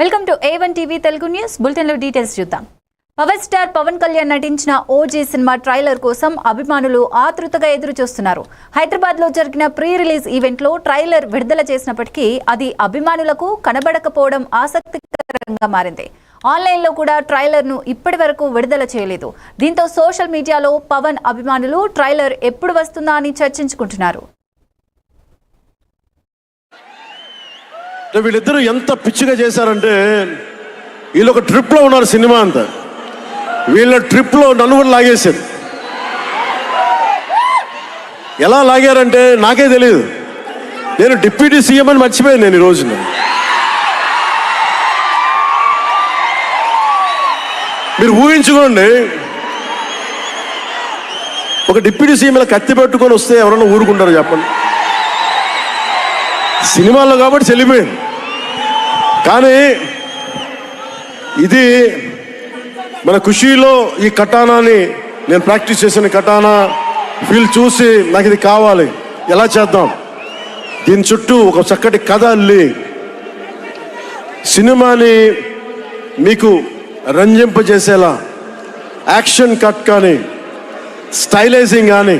Welcome to A one TV Telugu news. బులెటిన్లో details చూద్దాం. Power star Pawan Kalyan నటించిన OG cinema trailer కోసం అభిమానులు ఆతృతగా ఎదురు చూస్తున్నారు హైదరాబాద్లో జరిగిన ప్రీ రిలీజ్ ఈవెంట్లో ట్రైలర్ విడుదల చేసినప్పటికీ అది అభిమానులకు కనబడకపోవడం ఆసక్తికరంగా మారింది. ఆన్లైన్లో కూడా ట్రైలర్ను ఇప్పటి వరకు విడుదల చేయలేదు. దీంతో సోషల్ మీడియాలో పవన్ అభిమానులు ట్రైలర్ ఎప్పుడు వస్తుందా అని చర్చించుకుంటున్నారు. వీళ్ళిద్దరూ ఎంత పిచ్చిగా చేశారంటే వీళ్ళు ఒక ట్రిప్లో ఉన్నారు సినిమా అంతా. వీళ్ళ ట్రిప్లో నలుగురు కూడా లాగేశారు. ఎలా లాగారంటే నాకే తెలియదు నేను డిప్యూటీ సీఎం అని మర్చిపోయాను నేను ఈ రోజున. మీరు ఊహించుకోండి ఒక డిప్యూటీ సీఎం ఇలా కత్తి పెట్టుకొని వస్తే ఎవరన్నా ఊరుకుంటారు చెప్పండి. సినిమాల్లో కాబట్టి చెల్లిపోయింది. కానీ ఇది మన ఖుషీలో ఈ కటానాని నేను ప్రాక్టీస్ చేసిన కటానా ఫీల్ చూసి నాకు ఇది కావాలి. ఎలా చేద్దాం? దీని చుట్టూ ఒక చక్కటి కథ అల్లి సినిమాని మీకు రంజింపజేసేలా యాక్షన్ కట్ కానీ స్టైలైజింగ్ కానీ